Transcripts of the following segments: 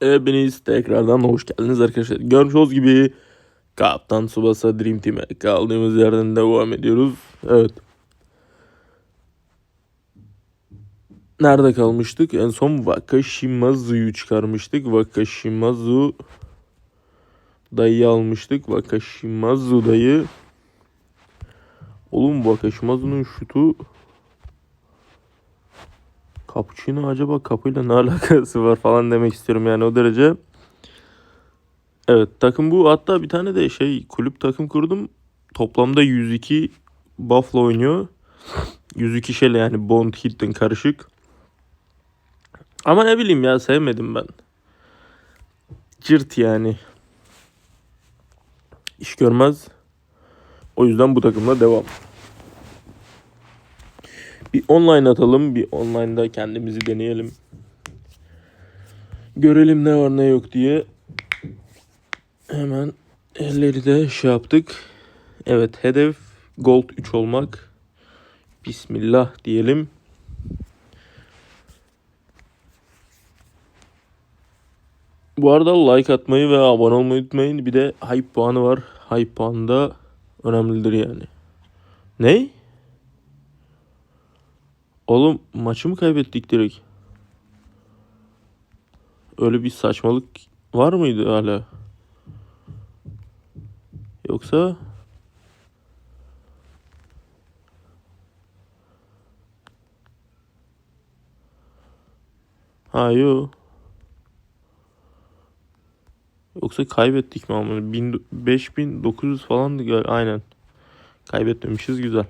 Hepiniz tekrardan hoş geldiniz arkadaşlar. Görmüş olduğunuz gibi Kaptan Tsubasa Dream Team'e kaldığımız yerden devam ediyoruz. Evet. Nerede kalmıştık? En son Wakashimazu'yu çıkarmıştık. Wakashimazu dayıyı almıştık. Wakashimazu dayı. Oğlum Wakashimazu'nun şutu Cappuccino acaba kapıyla ne alakası var falan demek istiyorum yani o derece. Evet takım bu. Hatta bir tane de şey kulüp takım kurdum. Toplamda 102 buff'la oynuyor. 102 şeyle yani Bond Hilton karışık. Ama ne bileyim ya sevmedim ben. Cırt yani. İş görmez. O yüzden bu takımla devam. Bir online atalım. Bir online'da kendimizi deneyelim. Görelim ne var ne yok diye. Hemen elleri de şey yaptık. Evet hedef gold 3 olmak. Bismillah diyelim. Bu arada like atmayı ve abone olmayı unutmayın. Bir de hype puanı var. Hype puanı da önemlidir yani. Ne? Oğlum maçı mı kaybettik direkt? Öyle bir saçmalık var mıydı hala? Yoksa Ha yo. Yoksa kaybettik mi ama 5900 falandı aynen. Kaybetmemişiz güzel.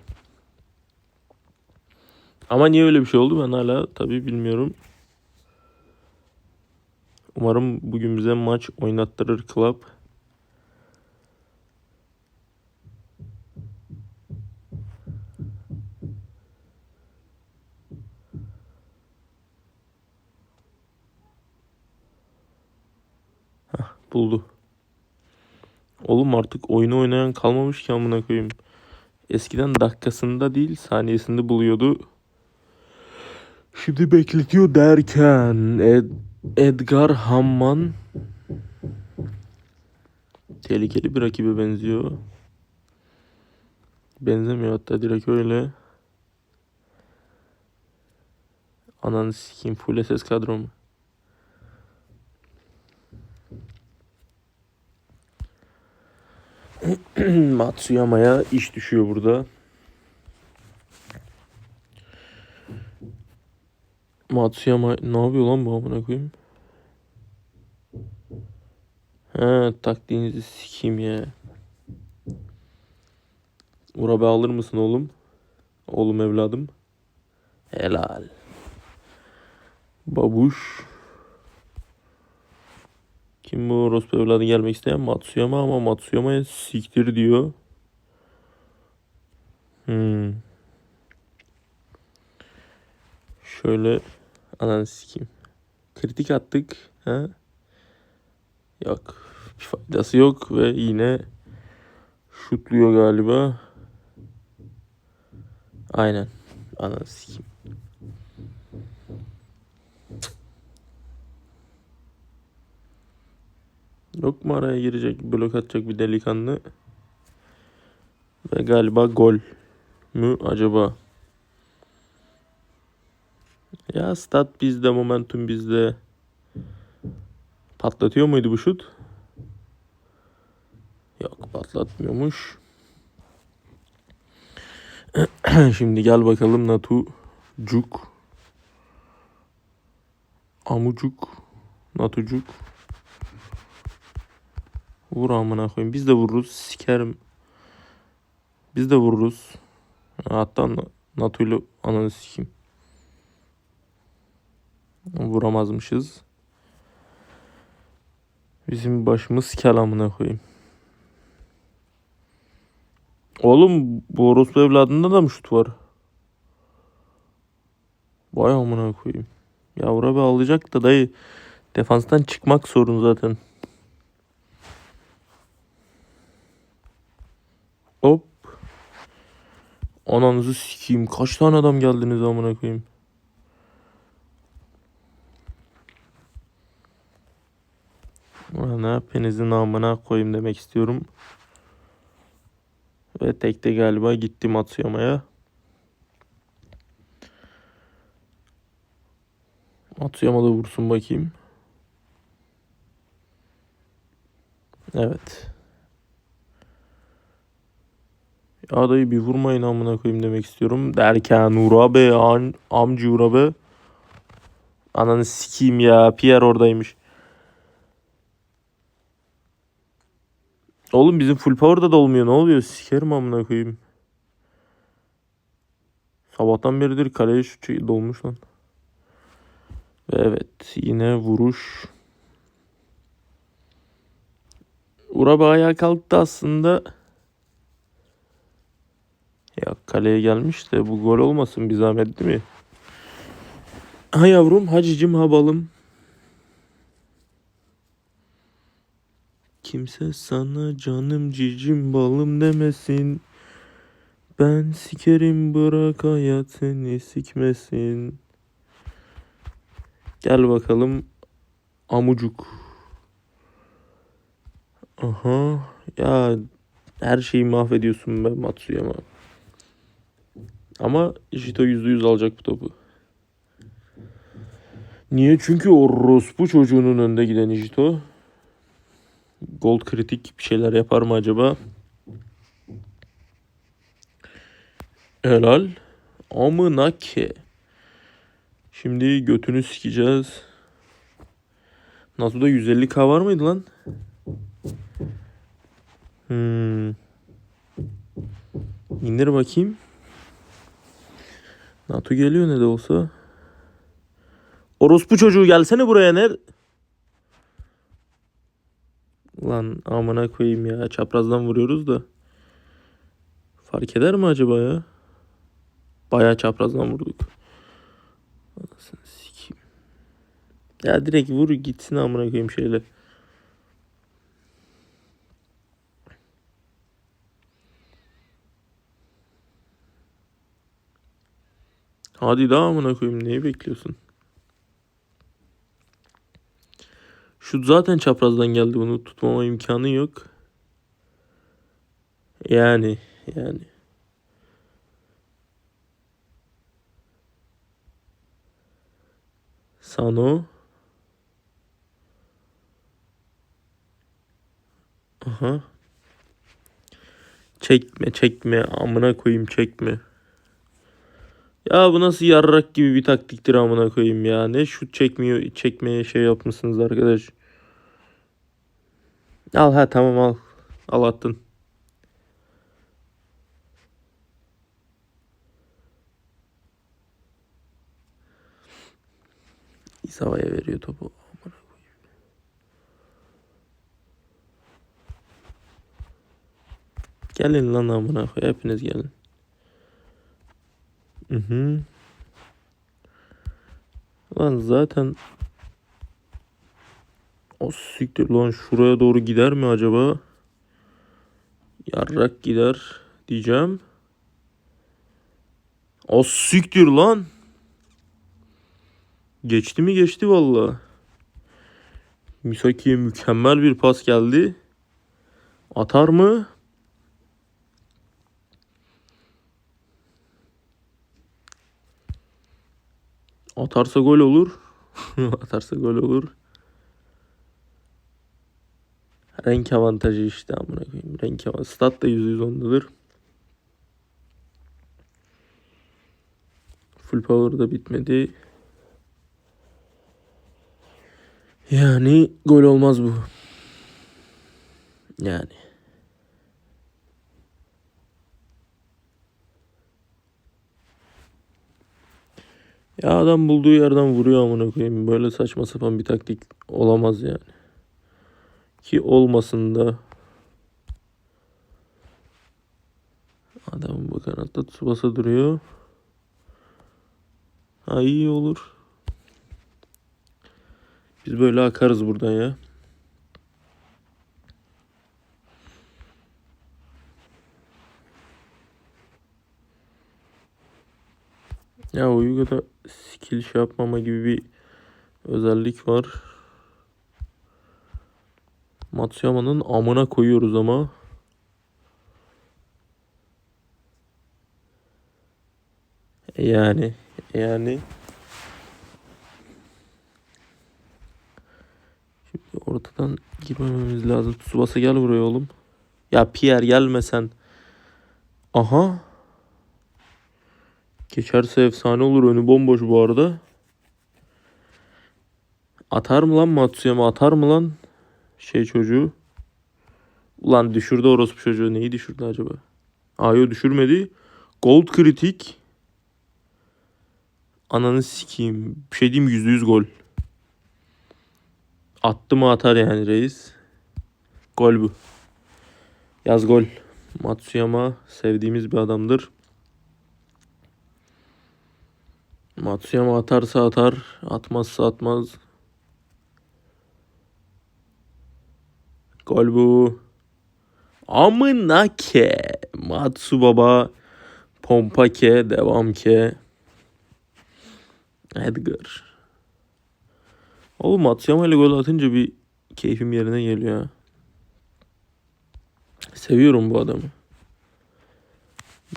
Ama niye öyle bir şey oldu ben hala tabii bilmiyorum. Umarım bugün bize maç oynattırır Club. Buldu. Oğlum artık oyunu oynayan kalmamış ki amına koyayım. Eskiden dakikasında değil saniyesinde buluyordu. Şimdi bekletiyor derken Ed- Edgar Hamman tehlikeli bir rakibe benziyor. Benzemiyor hatta direkt öyle. Ananı sikeyim full SS kadro mu? Matsuyama'ya iş düşüyor burada. Matsuyama ne yapıyor lan bu amına koyayım? He taktiğinizi sikeyim ya. Urabe alır mısın oğlum? Oğlum evladım. Helal. Babuş. Kim bu orospu evladı gelmek isteyen? Matsuyama ama Matsuyama'ya siktir diyor. Hmm. Şöyle ananı sikeyim. Kritik attık. Ha? Yok. Bir faydası yok ve yine şutluyor galiba. Aynen. Ananı sikeyim. Yok mu araya girecek, blok atacak bir delikanlı? Ve galiba gol mü acaba? Ya stat bizde, momentum bizde. Patlatıyor muydu bu şut? Yok patlatmıyormuş. Şimdi gel bakalım Natu Cuk. Amucuk. Natucuk. Vur amına koyayım. Biz de vururuz. Sikerim. Biz de vururuz. Hatta Na- Natu'yla ananı sikeyim. Vuramazmışız. Bizim başımız kel amına koyayım. Oğlum bu orospu evladında da mı şut var? Vay amına koyayım. Yavru be alacak da dayı defanstan çıkmak sorun zaten. Hop. Ananızı sikeyim. Kaç tane adam geldiniz amına koyayım. Ulan hepinizin amına koyayım demek istiyorum. Ve tekte galiba gitti Matsuyama'ya. Matsuyama da vursun bakayım. Evet. Ya dayı bir vurmayın amına koyayım demek istiyorum. Derken Urabe, an, amcı Urabe. Ananı sikeyim ya. Pierre oradaymış. Oğlum bizim full power'da da olmuyor. Ne oluyor? Sikerim amına koyayım. Sabahtan beridir kaleye şu dolmuş lan. Ve evet yine vuruş. Urabe ayağa kalktı aslında. Ya kaleye gelmiş de bu gol olmasın bir zahmet değil mi? Ha yavrum hacicim ha balım. Kimse sana canım cicim balım demesin. Ben sikerim bırak hayat seni sikmesin. Gel bakalım amucuk. Aha ya her şeyi mahvediyorsun be Matsuyama. Ama Jito %100 alacak bu topu. Niye? Çünkü o Rospu çocuğunun önde giden Jito. Gold kritik bir şeyler yapar mı acaba? Helal. Amına ki. Şimdi götünü sikeceğiz. Nasu'da 150k var mıydı lan? Hmm. İndir bakayım. NATO geliyor ne de olsa. Orospu çocuğu gelsene buraya ne? Lan amına koyayım ya. Çaprazdan vuruyoruz da. Fark eder mi acaba ya? Bayağı çaprazdan vurduk. Anasını sikeyim. Ya direkt vur gitsin amına koyayım şeyle. Hadi daha amına koyayım neyi bekliyorsun? Şut zaten çaprazdan geldi bunu tutmama imkanı yok. Yani yani. Sano. Aha. Çekme çekme amına koyayım çekme. Ya bu nasıl yarrak gibi bir taktiktir amına koyayım ya. Ne şut çekmiyor çekmeye şey yapmışsınız arkadaş. Al ha tamam al. Al attın. İsava'ya veriyor topu. Gelin lan amına koy. Hepiniz gelin. Hı hı. Lan zaten o siktir lan şuraya doğru gider mi acaba? Yarrak gider diyeceğim. O siktir lan. Geçti mi geçti valla. Misaki'ye mükemmel bir pas geldi. Atar mı? Atarsa gol olur. Atarsa gol olur. Renk avantajı işte amına koyayım. Renk avantajı. Stat da %100 ondadır. Full power da bitmedi. Yani gol olmaz bu. Yani. Ya adam bulduğu yerden vuruyor amına koyayım. Böyle saçma sapan bir taktik olamaz yani. Ki olmasın da. Adamın bu kanatta Tsubasa duruyor. Ha iyi olur. Biz böyle akarız buradan ya. Ya Uygu'da skill şey yapmama gibi bir özellik var. Matsuyama'nın amına koyuyoruz ama. Yani yani Şimdi ortadan girmememiz lazım. Tsubasa gel buraya oğlum. Ya Pierre gelme sen. Aha. Geçerse efsane olur. Önü bomboş bu arada. Atar mı lan Matsuyama atar mı lan? Şey çocuğu. Ulan düşürdü orospu çocuğu. Neyi düşürdü acaba? Ayo düşürmedi. Gold kritik. Ananı sikeyim. Bir şey diyeyim yüzde yüz gol. Attı mı atar yani reis. Gol bu. Yaz gol. Matsuyama sevdiğimiz bir adamdır. Matsuyama atarsa atar, atmazsa atmaz. Gol bu. Amına ke. Matsu baba. Pompa ke. Devam ke. Edgar. Oğlum Matsuyama ile gol atınca bir keyfim yerine geliyor. Seviyorum bu adamı.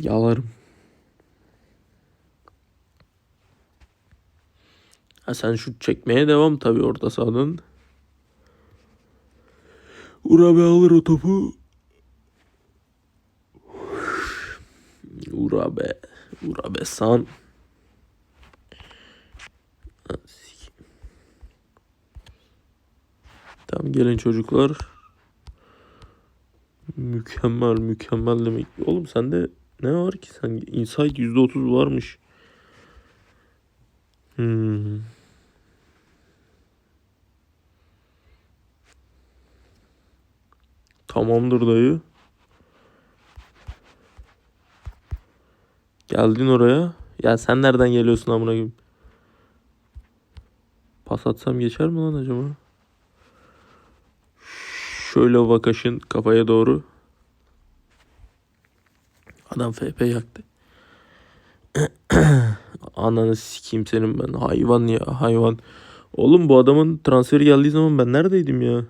Yalarım. Ha sen şut çekmeye devam tabii orta sahanın. Urabe alır o topu. Urabe. Urabe san. Tamam gelin çocuklar. Mükemmel mükemmel demek. Oğlum sende ne var ki sen? Insight %30 varmış. Hmm. Tamamdır dayı. Geldin oraya. Ya sen nereden geliyorsun amına koyayım? Pas atsam geçer mi lan acaba? Şöyle vakaşın kafaya doğru. Adam FP yaktı. Ananı sikeyim senin ben. Hayvan ya hayvan. Oğlum bu adamın transferi geldiği zaman ben neredeydim ya?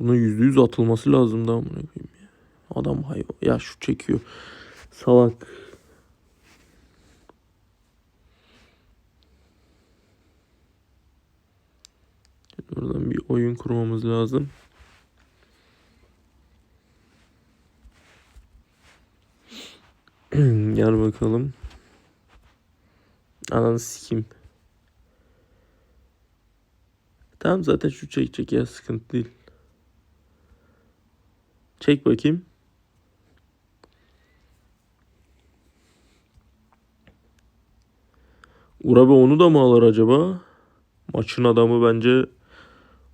Buna yüzde yüz atılması lazım da amına koyayım ya. Adam hayvan. Ya şu çekiyor. Salak. Buradan bir oyun kurmamız lazım. Gel bakalım. Ananı sikeyim. Tamam zaten şu çekecek ya sıkıntı değil. Çek bakayım. Urabe onu da mı alır acaba? Maçın adamı bence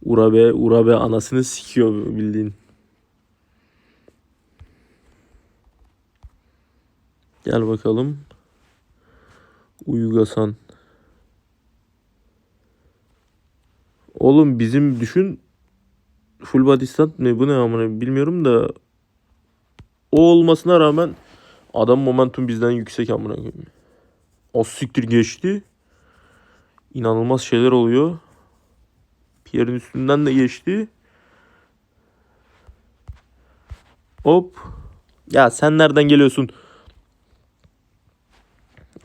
Urabe, Urabe anasını sikiyor bildiğin. Gel bakalım. Uyugasan. Oğlum bizim düşün full body stand ne bu ne amına bilmiyorum da o olmasına rağmen adam momentum bizden yüksek amına koyayım. O siktir geçti. İnanılmaz şeyler oluyor. Pierre'in üstünden de geçti. Hop. Ya sen nereden geliyorsun?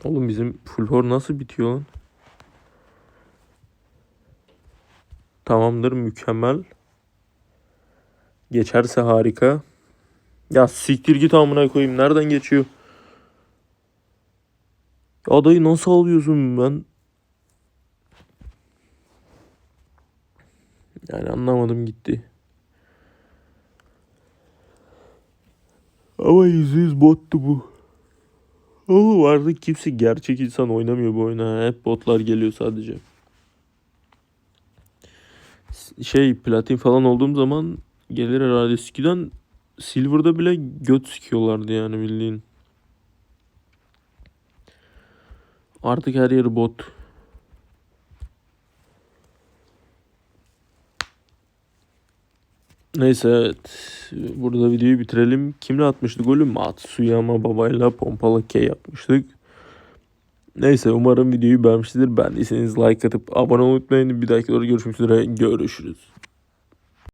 Oğlum bizim full for nasıl bitiyor lan? Tamamdır mükemmel. Geçerse harika. Ya siktir git amına koyayım. Nereden geçiyor? Ya dayı nasıl alıyorsun ben? Yani anlamadım gitti. Ama yüzde yüz bottu bu. Oğlum artık kimse gerçek insan oynamıyor bu oyuna. Hep botlar geliyor sadece. Şey platin falan olduğum zaman gelir herhalde eskiden Silver'da bile göt sikiyorlardı yani bildiğin. Artık her yer bot. Neyse evet. Burada videoyu bitirelim. Kimle atmıştık golü? Matsuyama babayla pompalı K yapmıştık. Neyse umarım videoyu beğenmişsinizdir. Beğendiyseniz like atıp abone olmayı unutmayın. Bir dahaki doğru görüşmek üzere. Görüşürüz.